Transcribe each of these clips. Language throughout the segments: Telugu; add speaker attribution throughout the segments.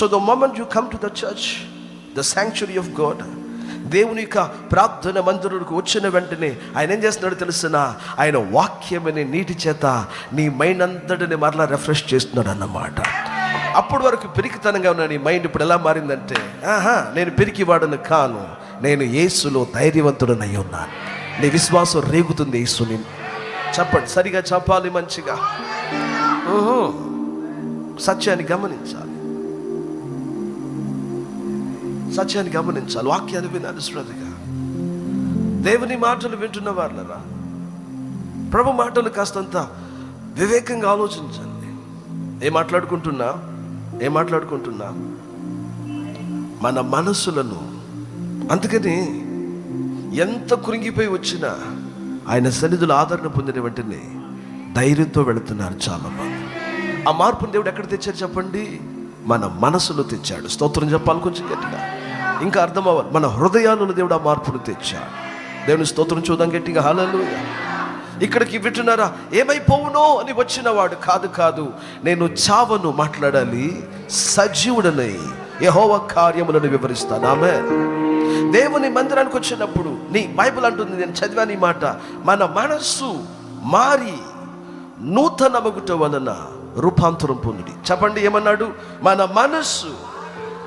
Speaker 1: So the moment you come to the church, the sanctuary of God, దేవుని యొక్క ప్రార్థన మందిరుడికి వచ్చిన వెంటనే ఆయన ఏం చేస్తున్నాడు తెలిసిన? ఆయన వాక్యమని నీటి చేత నీ మైండ్ అంతటిని మరలా రిఫ్రెష్ చేస్తున్నాడు అన్నమాట. అప్పటి వరకు పిరికితనంగా ఉన్న నీ మైండ్ ఇప్పుడు ఎలా మారిందంటే ఆహా నేను పిరికివాడను కాను నేను యేసులో ధైర్యవంతుడనై ఉన్నాను. నీ విశ్వాసం రేగుతుంది యేసుని. చెప్పండి సరిగా చెప్పాలి మంచిగా. సత్యాన్ని గమనించాలి. సత్యాన్ని గమనించాలి వాక్యాన్ని వినాలి శ్రద్ధగా దేవుని మాటలు వింటున్న వాళ్ళరా ప్రభు మాటలు కాస్తంత వివేకంగా ఆలోచించండి. ఏం మాట్లాడుకుంటున్నా? ఏం మాట్లాడుకుంటున్నా? మన మనసులను అందుకని ఎంత కురింగిపోయి వచ్చినా ఆయన సన్నిధులు ఆదరణ పొందిన వెంటనే ధైర్యంతో వెళుతున్నారు చాలా మంది ఆ మార్పును దేవుడు ఎక్కడ తెచ్చారు చెప్పండి? మన మనసులో తెచ్చాడు. స్తోత్రం చెప్పాలి కొంచెం గట్టిగా. ఇంకా అర్థం అవ్వాలి మన హృదయాలను దేవుడు ఆ మార్పును తెచ్చాడు. దేవుని స్తోత్రం చూద్దాం గట్టిగా. హాలలు ఇక్కడికి వింటున్నారా? ఏమైపోవునో అని వచ్చినవాడు కాదు కాదు నేను చావను మాట్లాడాలి సజీవుడనై యహోవ కార్యములను వివరిస్తాను. ఆమె దేవుని మందిరానికి వచ్చినప్పుడు నీ బైబిల్ అంటుంది నేను చదివాను ఈ మాట. మన మనస్సు మారి నూతనమగుట వలన రూపాంతరం పొందుడి. చెప్పండి ఏమన్నాడు? మన మనస్సు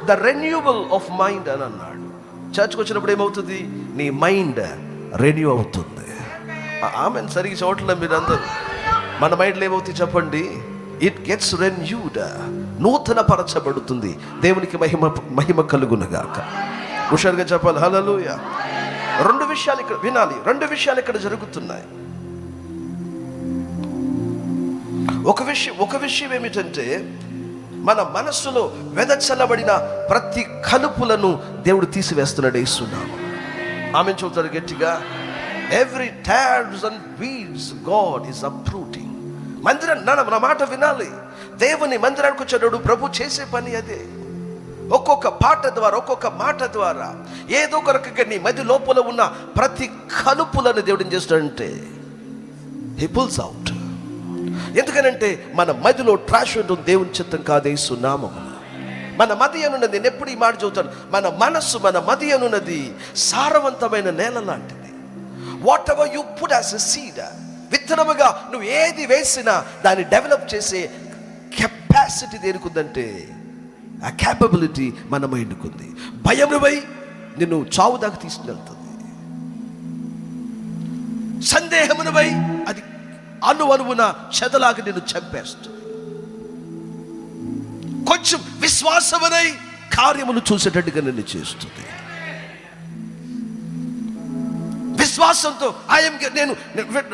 Speaker 1: ద రెన్యూవల్ ఆఫ్ మైండ్ అని అన్నాడు. చర్చ్కి వచ్చినప్పుడు ఏమవుతుంది? నీ మైండ్ రెన్యూ అవుతుంది. ఆమె సరిగ్గా చోట్ల మీరు మన మైండ్లో ఏమవుతుంది చెప్పండి? ఇట్ గెట్స్ రెన్యూడ్ నూతన పరచబడుతుంది దేవునికి మహిమ మహిమ కలుగునగాక. హుషారుగా చెప్పాలి. హలలుయ రెండు విషయాలు ఇక్కడ వినాలి. రెండు విషయాలు ఇక్కడ జరుగుతున్నాయి. ఒక విషయం ఒక విషయం ఏమిటంటే మన మనస్సులో వెదచల్లబడిన ప్రతి కలుపులను దేవుడు తీసివేస్తున్నాడు ఇస్తున్నాము ఆమె చూస్తారు గట్టిగా every tads and weeds God is uprooting మందిరం నా నా మాట వినాలి. దేవుని మందిరానికి వచ్చేటప్పుడు ప్రభు చేసే పని అదే. ఒక్కొక్క పాట ద్వారా ఒక్కొక్క మాట ద్వారా ఏదో ఒక రకంగా నీ మధ్య లోపల ఉన్న ప్రతి కలుపులను దేవుడు ఏం చేస్తాడంటే హీ పుల్స్ అవుట్ ఎందుకనంటే మన మదిలో ట్రాష్ ఉంటుంది దేవుని చిత్తం కాదే సునామం మన మది అనున్నది నేను ఎప్పుడు ఈ మాట చెబుతాను? మన మనస్సు మన మది అనున్నది సారవంతమైన నేల లాంటిది. Whatever you put as a seed విత్తనముగా నువ్వు ఏది వేసినా దాన్ని డెవలప్ చేసే కెపాసిటీ దేనికుందంటే ఆ క్యాపబిలిటీ మన మైండ్కి భయం భయముపై నిన్ను చావు దాకా తీసుకెళ్తుంది సందేహమునపై అది అను అనువున చెదలాగా నిన్ను చంపేస్తా. కొంచెం విశ్వాసమనై కార్యములు చూసేటట్టుగా నిన్ను చేస్తుంది. విశ్వాసంతో ఐఎమ్ నేను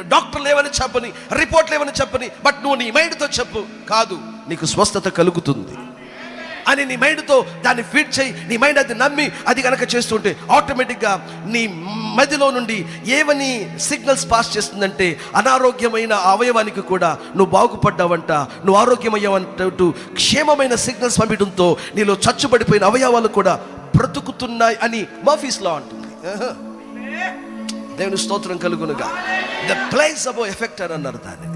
Speaker 1: డాక్టర్లు లేవని చెప్పని రిపోర్ట్ లేవని చెప్పని బట్ నువ్వు నీ మైండ్తో చెప్పు. కాదు నీకు స్వస్థత కలుగుతుంది. అని నీ మైండ్తో దాన్ని ఫీడ్ చేయి. నీ మైండ్ అది నమ్మి అది కనుక చేస్తుంటే ఆటోమేటిక్గా నీ మదిలో నుండి ఏవని సిగ్నల్స్ పాస్ చేస్తుందంటే అనారోగ్యమైన అవయవానికి కూడా నువ్వు బాగుపడ్డావంట. నువ్వు ఆరోగ్యమయ్యావంటూ క్షేమమైన సిగ్నల్స్ పంపించడంతో నీలో చచ్చుబడిపోయిన అవయవాలు కూడా బ్రతుకుతున్నాయి అని మఫీస్లో అంటుంది. దేవుని స్తోత్రం కలుగునుగా. ద ప్లేస్ అబో ఎఫెక్ట్ అని అన్నారు దానిని.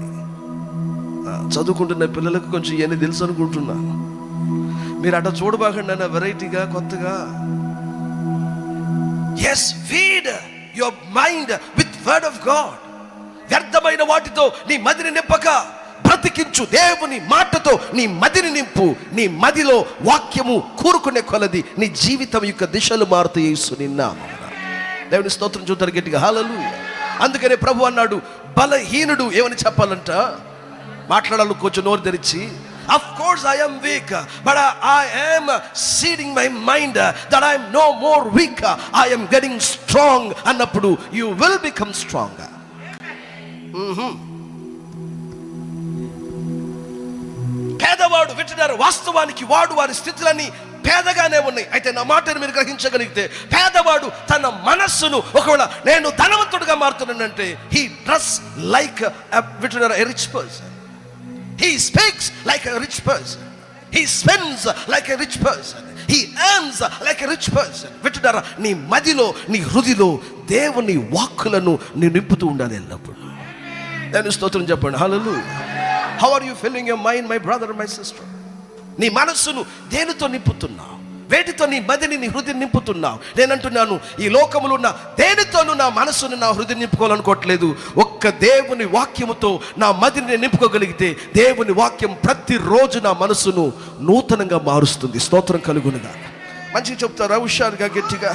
Speaker 1: చదువుకుంటున్న పిల్లలకు కొంచెం ఇవన్నీ తెలుసు అనుకుంటున్నాను. మీరు అట్లా చూడబాకండి అన్న వెరైటీగా కొత్తగా. Yes feed your mind with word of God వ్యర్థమైన వాటితో నీ మదిని నింపక. బ్రతికించు దేవుని మాటతో నీ మదిని నింపు. నీ మదిలో వాక్యము కూరుకునే కొలది నీ జీవితం యొక్క దిశలు మారుతూ యేసు నిన్నా దేవుని స్తోత్రం చూద్దరు గట్టిగా హాలలు అందుకనే ప్రభు అన్నాడు బలహీనుడు ఏమని చెప్పాలంట? మాట్లాడాలి కొంచెం నోరు తెరిచి of course I am weak but I am seeding my mind that I no more weak I am getting strong అన్నప్పుడు యూ విల్ బికమ్ స్ట్రాంగ్ పేదవాడు వింటున్నారు వాస్తవానికి వాడు వారి స్థితులన్నీ పేదగానే ఉన్నాయి. అయితే నా మాటను మీరు గ్రహించగలిగితే పేదవాడు తన మనస్సును ఒకవేళ నేను ధనవంతుడిగా మారుతున్నానంటే హీ డ్రెస్ లైక్ వింటున్నారు a rich person he speaks like a rich person he spends like a rich person he earns like a rich person వింటున్నారా నీ మదిలో నీ హృదిలో దేవుని వాక్కులను నీ నింపుతూ ఉండాలి ఎల్లప్పుడు నేను స్తోత్రం చెప్పండి hello how are you feeling your mind my brother my sister నీ మనస్సును దేనితో నింపుతున్నావు వేటితో నీ మదిని నీ హృదయం నింపుతున్నావు. నేనంటున్నాను ఈ లోకములో ఉన్న దేనితోనూ నా మనసును నా హృదయం నింపుకోవాలనుకోవట్లేదు. ఒక్క దేవుని వాక్యముతో నా మదిని నేను నింపుకోగలిగితే దేవుని వాక్యం ప్రతిరోజు నా మనసును నూతనంగా మారుస్తుంది. స్తోత్రం కలుగునుగా. మంచిగా చెప్తారా? హుషారుగా గట్టిగా.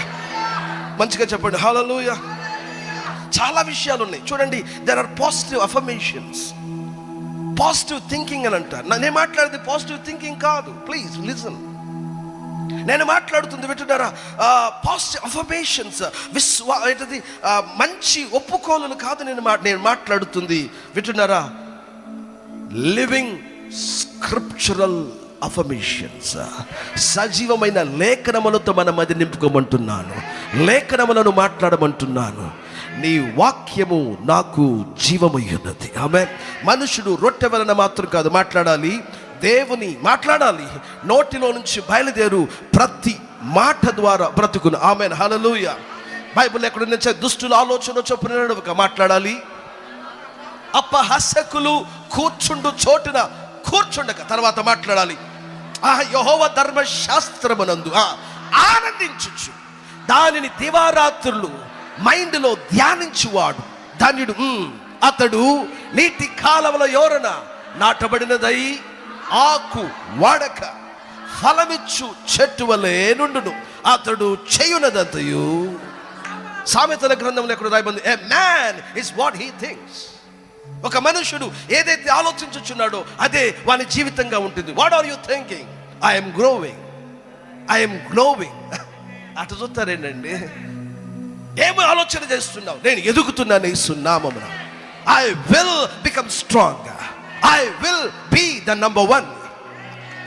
Speaker 1: మంచిగా చెప్పండి. హలోయ చాలా విషయాలు ఉన్నాయి. చూడండి there are positive affirmations positive thinking అని అంటారు. నేను మాట్లాడేది పాజిటివ్ థింకింగ్ కాదు. ప్లీజ్ లిజన్ నేను మాట్లాడుతుంది వింటున్నారా? పాజిటివ్ అఫర్మేషన్స్ విశ్వా ఏంటది? మంచి ఒప్పుకోలను కాదు నేను మా నేను మాట్లాడుతుంది. వింటున్నారా? లివింగ్ స్క్రిప్చురల్ అఫర్మేషన్స్ సజీవమైన లేఖనములతో మనం అది నింపుకోమంటున్నాను. లేఖనములను మాట్లాడమంటున్నాను. నీ వాక్యము నాకు జీవమయ్యున్నది. ఆమె మనుషుడు రొట్టె వలన మాత్రం కాదు మాట్లాడాలి. దేవుని మాట్లాడాలి. నోటిలో నుంచి బయలుదేరు. ప్రతి మాట ద్వారా బ్రతుకును. ఆమె హలలుయ బైబిల్ ఎక్కడ నుంచి దుష్టుల ఆలోచన చొప్పున మాట్లాడాలి. అపహసకులు కూర్చుండు చోటున కూర్చుండక తర్వాత మాట్లాడాలి. ఆ యహోవ ధర్మశాస్త్రమునందు ఆ, దానిని దివారాత్రులు మైండ్లో ధ్యానించువాడు. ధన్యుడు. అతడు నీటి కాలవల యోరన నాటబడినదై ఆకు వాడక ఫలమిచ్చు చెట్టు వలె నుండును. అతడు చేయునదంతయు. సామెతల గ్రంథంలో ఎక్కడ రాయబంది a man is what he thinks ఒక మనుషుడు ఏదైతే ఆలోచించుచున్నాడో అదే వాని జీవితంగా ఉంటుంది. What are you thinking I'm growing I'm glowing అటు చూస్తారేనండి ఏమి ఆలోచన చేస్తున్నావు? నేను ఎదుగుతున్నాను ఇస్తున్నామమున I will become strong I will be the number one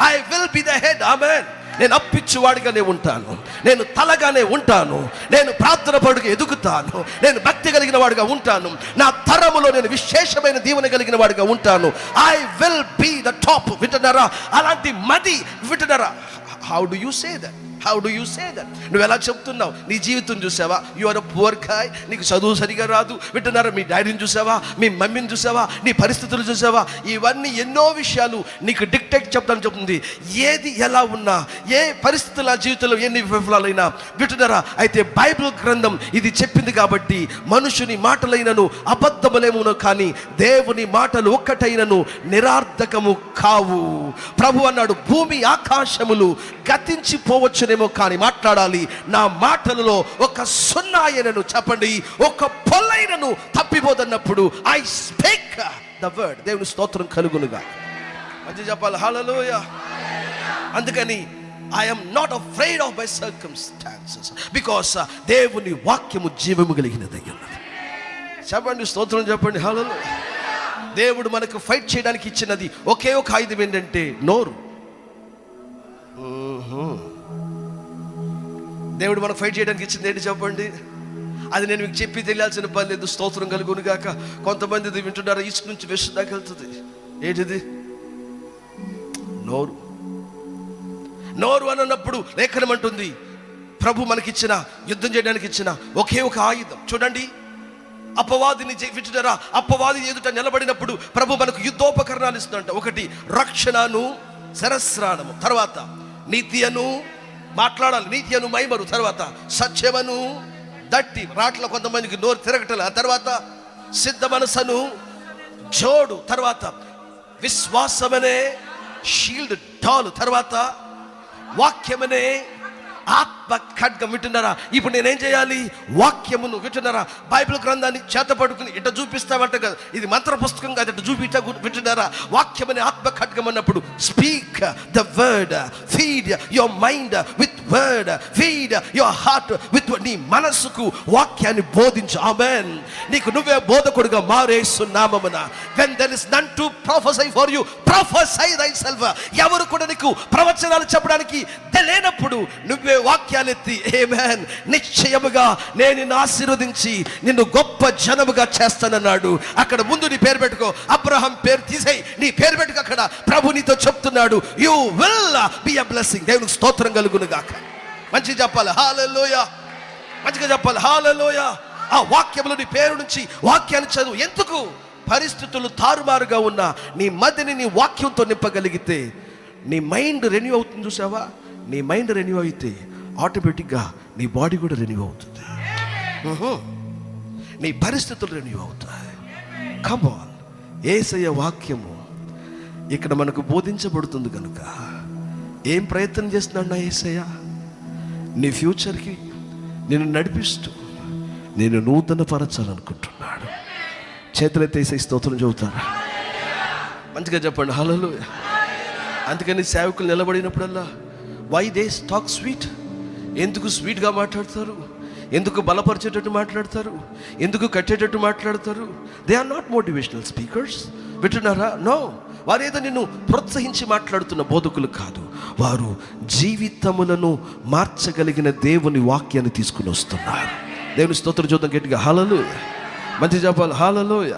Speaker 1: I will be the head amen నేను అప్పిచ్చువాడిగానే ఉంటాను. నేను తలగానే ఉంటాను. నేను ప్రార్థన పడుగా ఎదుగుతాను. నేను భక్తి కలిగిన వాడిగా ఉంటాను. నా తరములో నేను విశేషమైన దీవెన కలిగిన వాడిగా ఉంటాను. I will be the top వింటున్నారా అలాంటి మది వింటున్నారా how do you say that how do you say that నువ్వు ఎలా చెప్తున్నావు? నీ జీవితం చూసావా? You are a poor guy నీకు చదువు సరిగా రాదు. వింటున్నారా? మీ డాడీని చూసావా? మీ మమ్మీని చూసావా? నీ పరిస్థితులు చూసావా? ఇవన్నీ ఎన్నో విషయాలు నీకు డిక్టేట్ చెప్తాను చెప్తుంది. ఏది ఎలా ఉన్నా ఏ పరిస్థితులు నా జీవితంలో ఎన్ని విఫలాలైనా వింటున్నారా? అయితే బైబిల్ గ్రంథం ఇది చెప్పింది కాబట్టి మనుషుని మాటలైనను అబద్ధములేమును కానీ దేవుని మాటలు ఒక్కటైనను నిరార్థకము కావు. ప్రభు అన్నాడు భూమి ఆకాశములు గతించిపోవచ్చునేమో కానీ మాట్లాడాలి. నా మాటలలో ఒక సున్నాయనను చెప్పండి. ఒక పొల్లైనను తప్పిపోదన్నప్పుడు ఐ స్పీక్ ద వర్డ్ దేవుని స్తోత్రం కలుగునుగా మంచి చెప్పాలి. హలలోయ అందుకని I'm not afraid of my circumstances because దేవుని వాక్యము జీవము కలిగినది చెప్పండి స్తోత్రం చెప్పండి. హలో దేవుడు మనకు ఫైట్ చేయడానికి ఇచ్చినది ఒకే ఒక ఆయుధం ఏంటంటే నోరు. దేవుడు మనకు ఫైట్ చేయడానికి ఇచ్చింది ఏంటి చెప్పండి? అది నేను మీకు చెప్పి తెలియాల్సిన పని లేదు. స్తోత్రం కలుగును గాక. కొంతమంది ఇది వింటున్నారు? నుంచి వెస్ట్ దాకా వెళ్తుంది. ఏంటిది? నోరు. నోరు అని అన్నప్పుడు లేఖనం అంటుంది. ప్రభు మనకిచ్చిన యుద్ధం చేయడానికి ఇచ్చిన ఒకే ఒక ఆయుధం. చూడండి. అపవాదిని జయి- వింటున్నారా? అపవాది ఎదుట నిలబడినప్పుడు ప్రభు మనకు యుద్ధోపకరణాలు ఇస్తుందంట. ఒకటి రక్షణను శరస్రాణము తర్వాత నీతి అను మాట్లాడాలి. నీతి అను మైమరు. తర్వాత సత్యమను దట్టి రాట్ల కొంతమందికి నోరు తిరగటల. ఆ తర్వాత సిద్ధ మనసను జోడు. తర్వాత విశ్వాసమనే షీల్డ్ డాలు. తర్వాత వాక్యమనే ఆత్మ ఖడ్గం వింటున్నారా? ఇప్పుడు నేనేం చేయాలి? వాక్యమును వింటున్నారా? బైబిల్ గ్రంథాన్ని చేత పడుకుని ఇట చూపిస్తామంట కదా. ఇది మంత్ర పుస్తకం కాదు ఇట చూపిట వింటున్నారా? వాక్యమనే ఆత్మ ఖడ్గం అన్నప్పుడు speak the word feed your mind with word feed your heart with నీ మనస్సుకు వాక్యాన్ని బోధించు. ఆమెన్ నీకు నువ్వే బోధకుడుగా మారేస్తున్నామన when there is none to prophesy for you prophesy thyself ఎవరు కూడా నీకు ప్రవచనాలు చెప్పడానికి తెలియనప్పుడు నువ్వే వాక్యాలు ఎత్తి ఏమేన్ నిశ్చయముగా నేను నిన్ను ఆశీర్వదించి నిన్ను గొప్ప జనముగా చేస్తానన్నాడు. అక్కడ ముందు నీ పేరు పెట్టుకో. అబ్రహం పేరు తీసేయి. నీ పేరు పెట్టుకో అక్కడ. ప్రభు నీతో చెప్తున్నాడు you will be a blessing దేవునికి స్తోత్రం కలుగునుగాక మంచిగా చెప్పాలి. హాలలోయ మంచిగా చెప్పాలి. హాలలోయ ఆ వాక్యంలో నీ పేరు నుంచి వాక్యాన్ని చదువు. ఎందుకు? పరిస్థితులు తారుమారుగా ఉన్న నీ మధ్యని నీ వాక్యంతో నింపగలిగితే నీ మైండ్ రెన్యూ అవుతుంది చూసావా? నీ మైండ్ రెన్యూ అయితే ఆటోమేటిక్గా నీ బాడీ కూడా రెన్యూ అవుతుంది. నీ పరిస్థితులు రెన్యూ అవుతాయి. కమాన్ ఏసయ్య వాక్యము ఇక్కడ మనకు బోధించబడుతుంది కనుక. ఏం ప్రయత్నం చేస్తున్నాడు నా ఏసయ్య? నీ ఫ్యూచర్కి నేను నడిపిస్తూ నేను నూతన చేతులెత్తేసే చేతులైతే స్తోత్రం చెబుతారా మంచిగా చెప్పండి. హలో అందుకని సేవకులు నిలబడినప్పుడల్లా వై దే స్టాక్ స్వీట్ ఎందుకు స్వీట్గా మాట్లాడతారు? ఎందుకు బలపరిచేటట్టు మాట్లాడతారు? ఎందుకు కట్టేటట్టు మాట్లాడతారు? They are not motivational speakers వింటున్నారా? నో వారేదో నిన్ను ప్రోత్సహించి మాట్లాడుతున్న బోధకులు కాదు. వారు జీవితములను మార్చగలిగిన దేవుని వాక్యాన్ని తీసుకుని వస్తున్నారు. దేవుని స్తోత్రం చూద్దాం గట్టిగా. హలలోయ మంచి చెప్పాలి. హాలలోయ